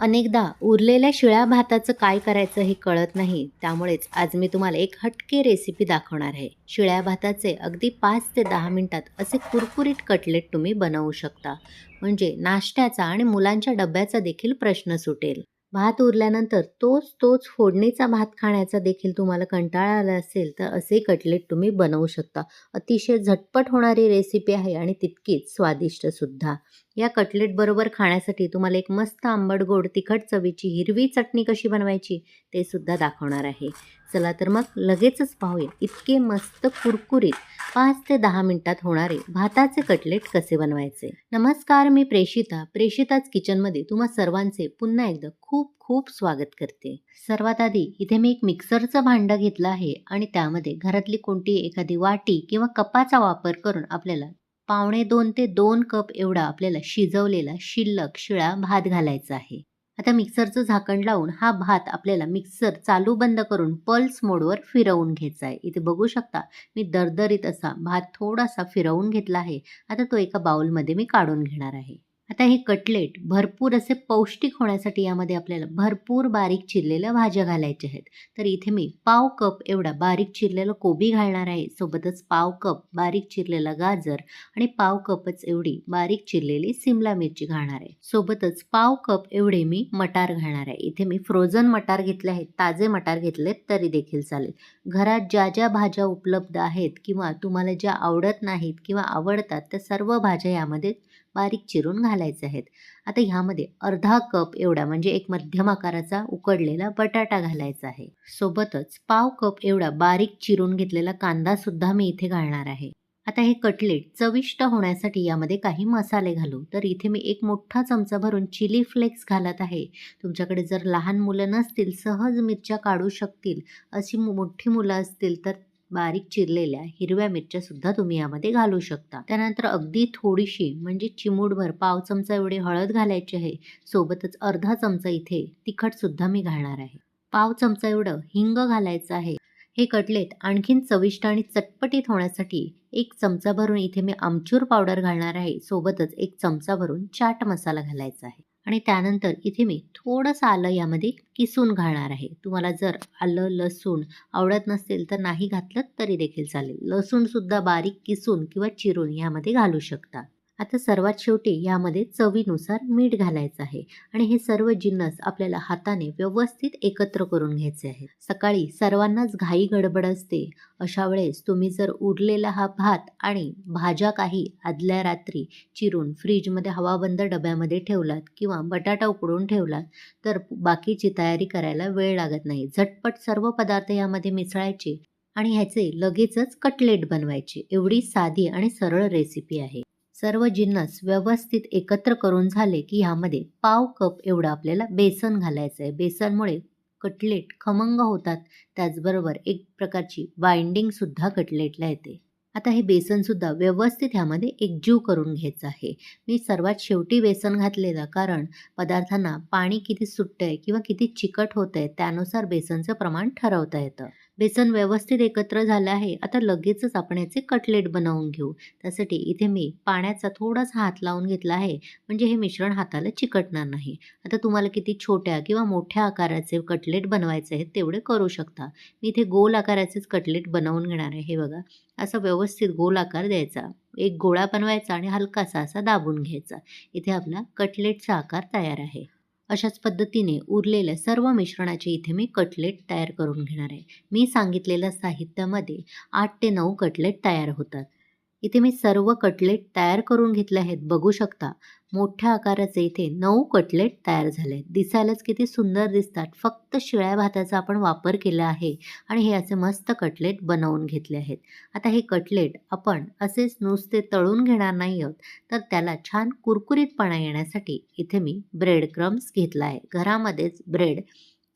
अनेकदा उरलेल्या शिळ्या भाताचं काय करायचं हे कळत नाही. त्यामुळेच आज मी तुम्हाला एक हटके रेसिपी दाखवणार आहे. शिळ्या भाताचे अगदी पाच ते दहा मिनिटात असे कुरकुरीत कटलेट तुम्ही बनवू शकता. म्हणजे नाश्त्याचा आणि मुलांच्या डब्याचा देखील प्रश्न सुटेल. भात उरल्यानंतर तोच तोच फोडणीचा भात खाण्याचा देखील तुम्हाला कंटाळा आला असेल तर असे कटलेट तुम्ही बनवू शकता. अतिशय झटपट होणारी रेसिपी आहे आणि तितकीच स्वादिष्ट सुद्धा. या कटलेट बरोबर खाण्यासाठी तुम्हाला एक मस्त आंबट गोड तिखट चवीची हिरवी चटणी कशी बनवायची ते सुद्धा दाखवणार आहे. चला तर मग लगेचच पाहूया इतके मस्त कुरकुरीत पाच ते दहा मिनिटात होणारे भाताचे कटलेट कसे बनवायचे. नमस्कार मी प्रेषिता. प्रेषिताच किचनमध्ये तुम्हा सर्वांचे पुन्हा एकदा खूप खूप स्वागत करते. सर्वात आधी इथे मी एक मिक्सरचं भांडं घेतलं आहे आणि त्यामध्ये घरातली कोणती एखादी वाटी किंवा कपाचा वापर करून आपल्याला पावणे दोन ते दोन कप एवढा आपल्याला शिजवलेला शिल्लक शिळा भात घालायचा आहे. आता मिक्सरचं झाकण लावून हा भात आपल्याला मिक्सर चालू बंद करून पल्स मोडवर फिरवून घ्यायचा आहे. इथे बघू शकता मी दरदरीत असा भात थोडासा फिरवून घेतला आहे. आता तो एका बाउलमध्ये मी काढून घेणार आहे. आता हे कटलेट भरपूर असे पौष्टिक होण्यासाठी यामध्ये आपल्याला भरपूर बारीक चिरलेल्या भाज्या घालायच्या आहेत. तर इथे मी पाव कप एवढा बारीक चिरलेला कोबी घालणार आहे. सोबतच पाव कप बारीक चिरलेला गाजर आणि पाव कपच एवढी बारीक चिरलेली सिमला मिरची घालणार आहे. सोबतच पाव कप एवढे मी मटार घालणार आहे. इथे मी फ्रोझन मटार घेतले आहेत. ताजे मटार घेतलेत तरी देखील चालेल. घरात ज्या ज्या भाज्या उपलब्ध आहेत किंवा तुम्हाला ज्या आवडत नाहीत किंवा आवडतात त्या सर्व भाज्या यामध्ये बारीक चिरून घालायचे आहेत. आता ह्यामध्ये अर्धा कप एवढा म्हणजे एक मध्यम आकाराचा उकडलेला बटाटा घालायचा आहे. सोबतच पाव कप एवढा बारीक चिरून घेतलेला कांदा सुद्धा मी इथे घालणार आहे. आता हे कटलेट चविष्ट होण्यासाठी यामध्ये काही मसाले घालू तर इथे मी एक मोठा चमचा भरून चिली फ्लेक्स घालत आहे. तुमच्याकडे जर लहान मुलं नसतील सहज मिरच्या काढू शकतील. अशी मोठी मुलं असतील तर बारीक चिरलेल्या हिरव्या मिरच्या सुद्धा तुम्ही यामध्ये घालू शकता. त्यानंतर अगदी थोडीशी म्हणजे चिमूटभर पाव चमचा एवढी हळद घालायची आहे. सोबतच अर्धा चमचा इथे तिखट सुद्धा मी घालणार आहे. पाव चमचा एवढं हिंग घालायचं आहे. हे कटलेट आणखीन चविष्ट आणि चटपटीत होण्यासाठी एक चमचा भरून इथे मी आमचूर पावडर घालणार आहे. सोबतच एक चमचा भरून चाट मसाला घालायचा आहे. आणि त्यानंतर इथे मी थोडंसं आलं यामध्ये किसून घालणार आहे. तुम्हाला जर आलं लसूण आवडत नसेल तर नाही घातलं तरी देखील चालेल. लसूणसुद्धा बारीक किसून किंवा चिरून यामध्ये घालू शकता. आता सर्वात शेवटी यामध्ये चवीनुसार मीठ घालायचं आहे आणि हे सर्व जिन्नस आपल्याला हाताने व्यवस्थित एकत्र करून घ्यायचे आहेत. सकाळी सर्वांनाच घाई गडबड असते. अशा वेळेस तुम्ही जर उरलेला हा भात आणि भाज्या काही आदल्या रात्री चिरून फ्रीजमध्ये हवाबंद डब्यामध्ये ठेवलात किंवा बटाटा उकडून ठेवलात तर बाकीची तयारी करायला वेळ लागत नाही. झटपट सर्व पदार्थ यामध्ये मिसळायचे आणि ह्याचे लगेचच कटलेट बनवायचे. एवढी साधी आणि सरळ रेसिपी आहे. सर्व जिन्नस व्यवस्थित एकत्र करून झाले की ह्यामध्ये पाव कप एवढं आपल्याला बेसन घालायचं आहे बेसनमुळे कटलेट खमंग होतात. त्याचबरोबर एक प्रकारची बाइंडिंगसुद्धा कटलेटला येते. आता हे बेसनसुद्धा व्यवस्थित ह्यामध्ये एकजीव करून घ्यायचं आहे. मी सर्वात शेवटी बेसन घातलेलं कारण पदार्थांना पाणी किती सुटतं आहे किंवा किती चिकट होतं आहे त्यानुसार बेसनचं प्रमाण ठरवता येतं. बेसन व्यवस्थित एकत्र झालं आहे. आता लगेचच आपण याचे कटलेट बनवून घेऊ. त्यासाठी इथे मी पाण्याचा थोडासा हात लावून घेतला आहे. म्हणजे हे मिश्रण हाताला चिकटणार नाही. आता तुम्हाला किती छोट्या किंवा मोठ्या आकाराचे कटलेट बनवायचे आहेत तेवढे करू शकता. मी इथे गोल आकाराचेच कटलेट बनवून घेणार आहे. हे बघा. असा व्यवस्थित गोल आकार द्यायचा. एक गोळा बनवायचा आणि हलकासा असा दाबून घ्यायचा. इथे आपला कटलेटचा आकार तयार आहे. अशाच पद्धतीने उरलेल्या सर्व मिश्रणाचे इथे मी कटलेट तयार करून घेणार आहे. मी सांगितलेल्या साहित्यामध्ये आठ ते नऊ कटलेट तयार होतात. इथे मी सर्व कटलेट तयार करून घेतले आहेत. बघू शकता मोठ्या आकाराचे इथे नऊ कटलेट तयार झाले आहेत. दिसायलाच किती सुंदर दिसतात. फक्त शिळ्या भाताचा आपण वापर केला आहे आणि हे असे मस्त कटलेट बनवून घेतले आहेत. आता हे कटलेट आपण असेच नुसते तळून घेणार नाही आहोत तर त्याला छान कुरकुरीतपणा येण्यासाठी इथे मी ब्रेड क्रम्स घेतला आहे. घरामध्येच ब्रेड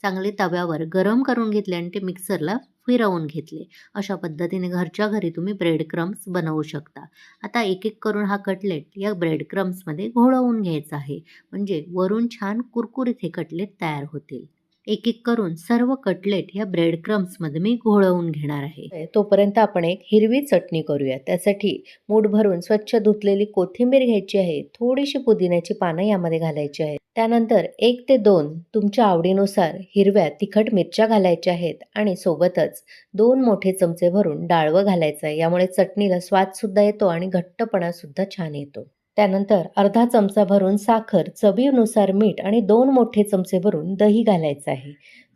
चांगले तव्यावर गरम करून घेतले आणि ते मिक्सरला फिरवून घेतले. अशा पद्धतीने घरच्या घरी तुम्ही ब्रेड क्रम्स बनवू शकता. आता एक एक करून हा कटलेट या ब्रेड क्रम्समध्ये घोळवून घ्यायचा आहे. म्हणजे वरून छान कुरकुरीत हे कटलेट तयार होतील. एक एक करून सर्व कटलेट या ब्रेड क्रम्समध्ये मी घोळवून घेणार आहे. तोपर्यंत आपण एक हिरवी चटणी करूया. त्यासाठी मूठ भरून स्वच्छ धुतलेली कोथिंबीर घ्यायची आहे. थोडीशी पुदिन्याची पानं यामध्ये घालायची आहेत. त्यानंतर एक ते दोन तुमच्या आवडीनुसार हिरव्या तिखट मिरच्या घालायच्या आहेत आणि सोबतच दोन मोठे चमचे भरून डाळवं घालायचं आहे. यामुळे चटणीला स्वादसुद्धा येतो आणि घट्टपणासुद्धा छान येतो. त्यानंतर अर्धा चमचा भरून साखर चवीनुसार मीठ आणि दोन मोठे चमचे भरून दही घालायचं आहे.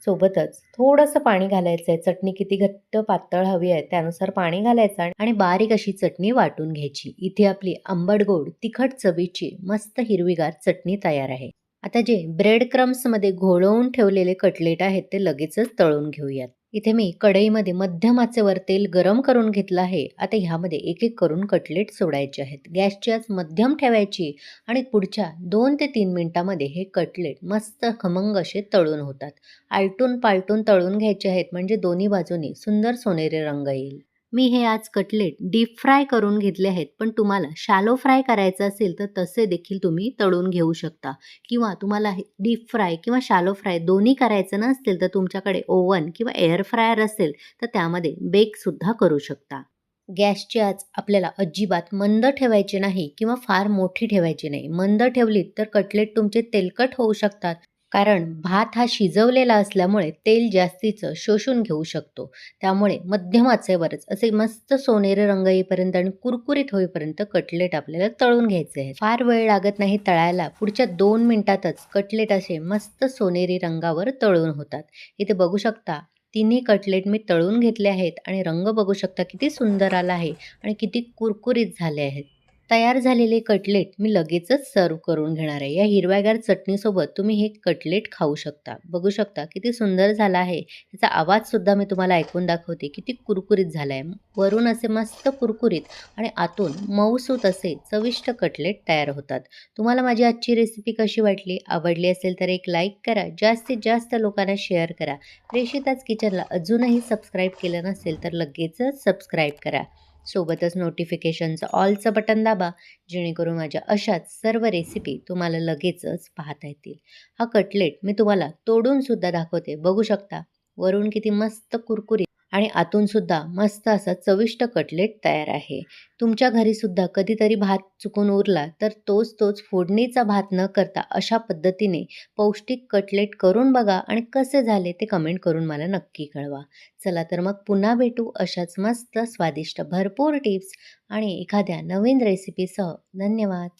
सोबतच थोडंसं पाणी घालायचं आहे चटणी किती घट्ट पातळ हवी आहे त्यानुसार पाणी घालायचं आणि- आणि बारीक अशी चटणी वाटून घ्यायची. इथे आपली आंबट गोड तिखट चवीची मस्त हिरवीगार चटणी तयार आहे. आता जे ब्रेड क्रम्समध्ये घोळवून ठेवलेले कटलेट आहेत ते लगेचच तळून घेऊयात. इथे मी कढईमध्ये मध्यमाचेवर तेल गरम करून घेतलं आहे. आता ह्यामध्ये एक एक करून कटलेट सोडायचे आहेत. गॅसची आज मध्यम ठेवायची आणि पुढच्या दोन ते तीन मिनिटामध्ये हे कटलेट मस्त खमंग असे तळून होतात. आलटून पालटून तळून घ्यायचे आहेत. म्हणजे दोन्ही बाजूनी सुंदर सोनेरी रंग येईल. मी हे आज कटलेट डीप फ्राय करून घेतले आहेत पण तुम्हाला शॅलो फ्राय करायचं असेल तर तसे देखील तुम्ही तळून घेऊ शकता. किंवा तुम्हाला हे डीप फ्राय किंवा शॅलो फ्राय दोन्ही करायचं नसतील तर तुमच्याकडे ओव्हन किंवा एअर फ्रायर असेल तर त्यामध्ये बेकसुद्धा करू शकता. गॅसची आज आपल्याला अजिबात मंद ठेवायची नाही किंवा फार मोठी ठेवायची नाही. मंद ठेवलीत तर कटलेट तुमचे तेलकट होऊ शकतात. कारण भात हा शिजवलेला असल्यामुळे तेल जास्तीचं शोषून घेऊ शकतो. त्यामुळे मध्यम आचेवरच असे मस्त सोनेरी रंग येईपर्यंत आणि कुरकुरीत होईपर्यंत कटलेट आपल्याला तळून घ्यायचे आहे फार वेळ लागत नाही तळायला. पुढच्या दोन मिनिटातच कटलेट असे मस्त सोनेरी रंगावर तळून होतात. इथे बघू शकता तिन्ही कटलेट मी तळून घेतले आहेत आणि रंग बघू शकता किती सुंदर आला आहे आणि किती कुरकुरीत झाले आहेत. तयार झालेले कटलेट मी लगेचच सर्व करून घेणार आहे. या हिरव्यागार चटणीसोबत तुम्ही हे कटलेट खाऊ शकता. बघू शकता किती सुंदर झाला आहे. त्याचा आवाजसुद्धा मी तुम्हाला ऐकून दाखवते. किती कुरकुरीत झाला आहे वरून असे मस्त कुरकुरीत आणि आतून मऊसूत असे चविष्ट कटलेट तयार होतात. तुम्हाला माझी आजची रेसिपी कशी वाटली? आवडली असेल तर एक लाईक करा. जास्तीत जास्त लोकांना शेअर करा. प्रेषिताच किचनला अजूनही सबस्क्राईब केलं नसेल तर लगेचच सबस्क्राईब करा. सोबतच नोटिफिकेशनचं ऑलचं बटन दाबा जेणेकरून माझ्या अशाच सर्व रेसिपी तुम्हाला लगेचच पाहता येतील. हा कटलेट मी तुम्हाला तोडूनसुद्धा दाखवते. बघू शकता वरून किती मस्त कुरकुरीत आणि आतूनसुद्धा मस्त असा चविष्ट कटलेट तयार आहे. तुमच्या घरीसुद्धा कधीतरी भात चुकून उरला तर तोच तोच फोडणीचा भात न करता अशा पद्धतीने पौष्टिक कटलेट करून बघा आणि कसे झाले ते कमेंट करून मला नक्की कळवा. चला तर मग पुन्हा भेटू अशाच मस्त स्वादिष्ट भरपूर टिप्स आणि एखाद्या नवीन रेसिपीसह धन्यवाद.